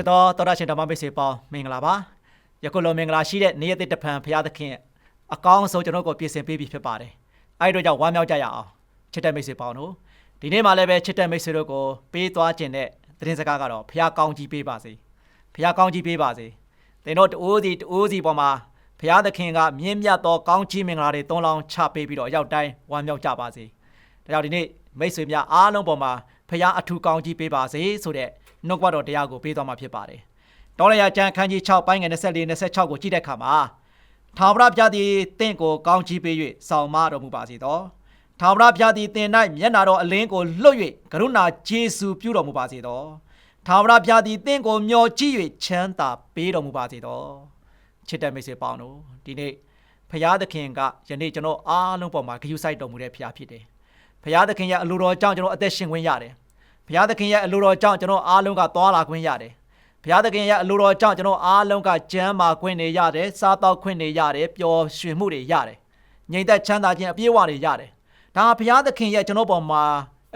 စ်တော်တော်ရရှင်ဓမ္မမိတ်ဆွေပေါင်းမင်္ဂလာပါယခုလိုမင်္ဂလာရှိတဲ့နေ့ရက်တစ်ဖန်ဘုရားသခင်အကောင်းဆုံးကျွန်တော်ကိုပြင်ဆင်ပေးပြီးဖြစ်ပါတယ်အဲ့ဒီတော့ကြောင့်ဝမ်းမြောက်ကြရအောင်ချစ်တဲ့မိတ်ဆွေပေါင်းတို့ဒီနေ့မှလည်းပဲချစ်တဲ့မိတ်ဆွေတို့ကိုပေးသွားခြင်းတဲ့သတင်းစကားကတော့ဘုရားကောင်းကြီးပေးပါစေဘုရားကောင်းကြီးပေးပါစေသင်တို့တအိုးစီတအိုးစီပေါ်မှာဘုရားသခင်ကမြင့်မြတ်သောကောင်းချီးမင်္ဂလာတွေသုံးလောင်းချပေးပြီးတော့ရောက်တိုင်းဝမ်းမြောက်ကြပါစေဒါကြောင့်ဒီနေ့မိတ်ဆွေများအားလုံးပေါ်မှာ ဘုရားအထူးကောင်းကြီးပေးပါစေဆိုတဲ့နှုတ်ကပတ်တော်တရားကိုပေးသွားမှာဖြစ်ပါတယ်။တောလရာကျမ်းခန်းကြီး6ပိုင်းငယ်24 26ကိုကြည့်တဲ့အခါမှာထာဝရဘုရားသည်တင့်ကိုကောင်းချီးပေး၍ဆောင်မတော်မူပါစေသော။ထာဝရဘုရားသည်တင်၌မျက်နာတော်အလင်းကိုလွတ်၍ကရုဏာကျေးဇူးပြုတော်မူပါစေသော။ထာဝရဘုရားသည်တင့်ကိုမျှော်ကြည့်၍ချမ်းသာပေးတော်မူပါစေသော။ချစ်တဲ့မိတ်ဆွေပေါင်းတို့ဒီနေ့ဖရာသခင်ကယနေ့ကျွန်တော်အားလုံးပေါ်မှာဂရုစိုက်တော်မူတဲ့ဖရာဖြစ်တယ်။ ဖရာသခင်ရဲ့အလိုတော်ကြောင့်ကျွန်တော်အသက်ရှင်ခွင့်ရတယ်။ဘုရားသခင်ရဲ့အလိုတော်ကြောင့်ကျွန်တော်အားလုံးကသွားလာခွင့်ရတယ်။ဘုရားသခင်ရဲ့အလိုတော်ကြောင့်ကျွန်တော်အားလုံးကကျမ်းမာခွင့်တွေရတယ်၊စားတော့ခွင့်တွေရတယ်၊ပျော်ရွှင်မှုတွေရတယ်။ငြိမ်သက်ချမ်းသာခြင်းအပြည့်အဝတွေရတယ်။ဒါဘုရားသခင်ရဲ့ကျွန်တော်ပေါ်မှာ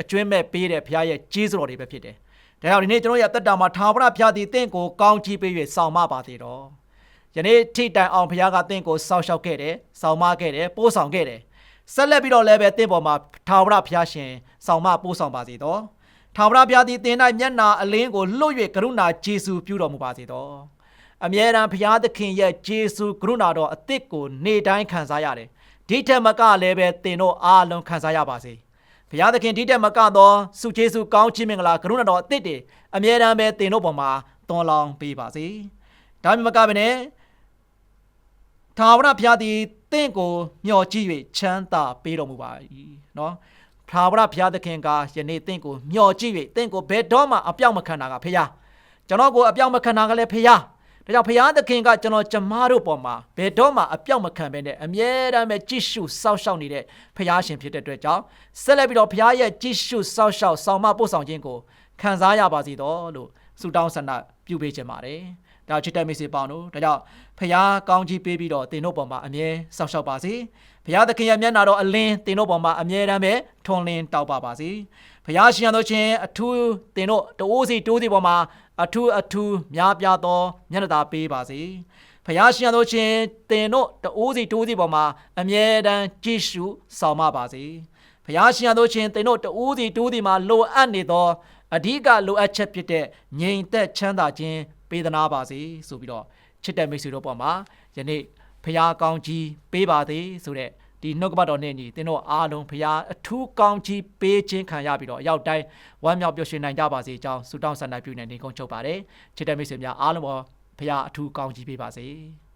အကျွမ်းမဲ့ပေးတဲ့ဘုရားရဲ့ကျေးဇူးတော်တွေပဲဖြစ်တယ်။ဒါကြောင့်ဒီနေ့ကျွန်တော်ရဲ့တက်တာမှာထာဝရဘုရားသည်တင့်ကိုကောင်းချီးပေး၍ဆောင်မပါသေးတော့။ယနေ့ထိတိုင်အောင်ဘုရားကတင့်ကိုစောင့်ရှောက်ခဲ့တယ်၊ဆောင်မခဲ့တယ်၊ပို့ဆောင်ခဲ့တယ်။ ဆက်လက်ပြီးတော့လည်းပဲတင့်ပေါ်မှာထာဝရဘုရားရှင်ဆောင်မပို့ဆောင်ပါစေတော့။ထာဝရဘုရားသည်သင်၌မျက်နာအလင်းကိုလွတ်၍ကရုဏာကျေးဇူးပြုတော်မူပါစေသောအမြဲတမ်းဘုရားသခင်ရဲ့ကျေးဇူးကရုဏာတော်အသစ်ကိုနေ့တိုင်းခံစားရတယ်ဒီထက်မကလည်းပဲသင်တို့အားလုံးခံစားရပါစေဘုရားသခင်ဒီထက်မကသောစုကျေးဇူးကောင်းချီးမင်္ဂလာကရုဏာတော်အသစ်တွေအမြဲတမ်းပဲသင်တို့ပေါ်မှာတွန်းလောင်းပေးပါစေဒါမှမကဘဲနဲ့ထာဝရဘုရားသည် သင်ကိုမျှော်ကြည့်၍ချမ်းသာပေးတော်မူပါ၏နော်ထာဝရဘုရားသခင်ကယနေ့သင်ကိုမျှော်ကြည့်၍သင်ကိုဘယ်တော့မှအပြောင်းမခံတာကဖရာကျွန်တော်ကိုအပြောင်းမခံတာကလည်းဖရာဒါကြောင့်ဘုရားသခင်ကကျွန်တော်ကျမတို့ပေါ်မှာဘယ်တော့မှအပြောက်မခံဘဲနဲ့အမြဲတမ်းပဲကြည့်ရှုစောင့်ရှောက်နေတဲ့ဘုရားရှင်ဖြစ်တဲ့အတွက်ကြောင့်ဆက်လက်ပြီးတော့ဘုရားရဲ့ကြည့်ရှုစောင့်ရှောက်ဆောင်မပို့ဆောင်ခြင်းကိုခံစားရပါစေတော့လို့ဆုတောင်းဆန္ဒပြုပေးခြင်းပါတယ်။ ဒါချစ်တဲ့မိတ်ဆွေပေါင်းတို့ဒါကြောင့်ဖះကောင်းကြီးပေးပြီးတော့တင်တို့ပေါ်မှာအမြဲစောင့်ရှောက်ပါစေဘုရားသခင်ရဲ့မျက်နာတော်အလင်းတင်တို့ပေါ်မှာအမြဲတမ်းပဲထွန်လင်းတောက်ပါပါစေဘုရားရှင်ရသောချင်းအထူးတင်တို့တိုးစီတိုးစီပေါ်မှာအထူးအထူးများပြားသောမျက်နှာသာပေးပါစေဘုရားရှင်ရသောချင်းတင်တို့တိုးစီတိုးစီပေါ်မှာအမြဲတမ်းကြည်ရှုဆောင်မပါစေဘုရားရှင်ရသောချင်းတင်တို့တိုးစီတိုးစီမှာလိုအပ်နေသောအဓိကလိုအပ်ချက်ဖြစ်တဲ့ငြိမ်သက်ချမ်းသာခြင်း ပေးသနာပါစေဆိုပြီးတော့ချစ်တဲ့မိတ်ဆွေတို့ပေါ်မှာယနေ့ဖရာကောင်းကြီးပေးပါသေးဆိုတဲ့ဒီနှုတ်ကပတ်တော်နဲ့ညီသင်တို့အားလုံးဖရာအထူးကောင်းကြီးပေးခြင်းခံရပြီးတော့အရောက်တိုင်းဝမ်းမြောက်ပျော်ရွှင်နိုင်ကြပါစေကြောင်းဆုတောင်းဆန္ဒပြုနေနေကုန်ချုပ်ပါတယ်ချစ်တဲ့မိတ်ဆွေများအားလုံးပေါ်ဖရာအထူးကောင်းကြီးပေးပါစေ။